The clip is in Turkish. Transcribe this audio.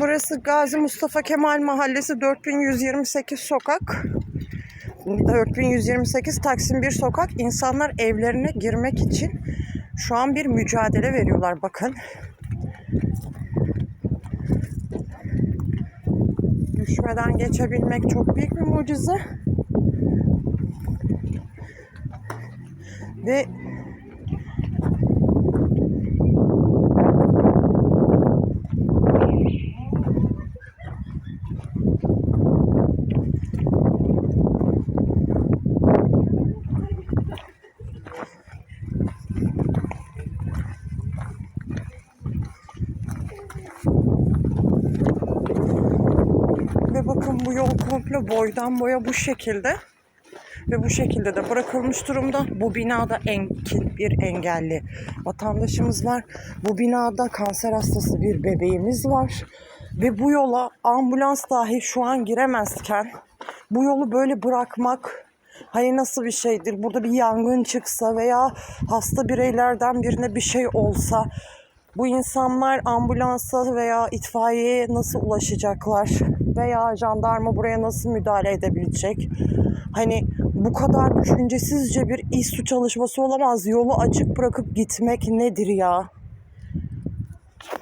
Burası Gazi Mustafa Kemal Mahallesi 4128 sokak. 4128 Taksim 1 sokak. İnsanlar evlerine girmek için şu an bir mücadele veriyorlar bakın. Düşmeden geçebilmek çok büyük bir mucize. Ve Ve bakın bu yol komple boydan boya bu şekilde. Ve bu şekilde de bırakılmış durumda. Bu binada enkin bir engelli vatandaşımız var. Bu binada kanser hastası bir bebeğimiz var. Ve bu yola ambulans dahi şu an giremezken bu yolu böyle bırakmak hani nasıl bir şeydir? Burada bir yangın çıksa veya hasta bireylerden birine bir şey olsa bu insanlar ambulansa veya itfaiyeye nasıl ulaşacaklar? Veya jandarma buraya nasıl müdahale edebilecek? Hani bu kadar düşüncesizce bir iş su çalışması olamaz. Yolu açık bırakıp gitmek nedir ya?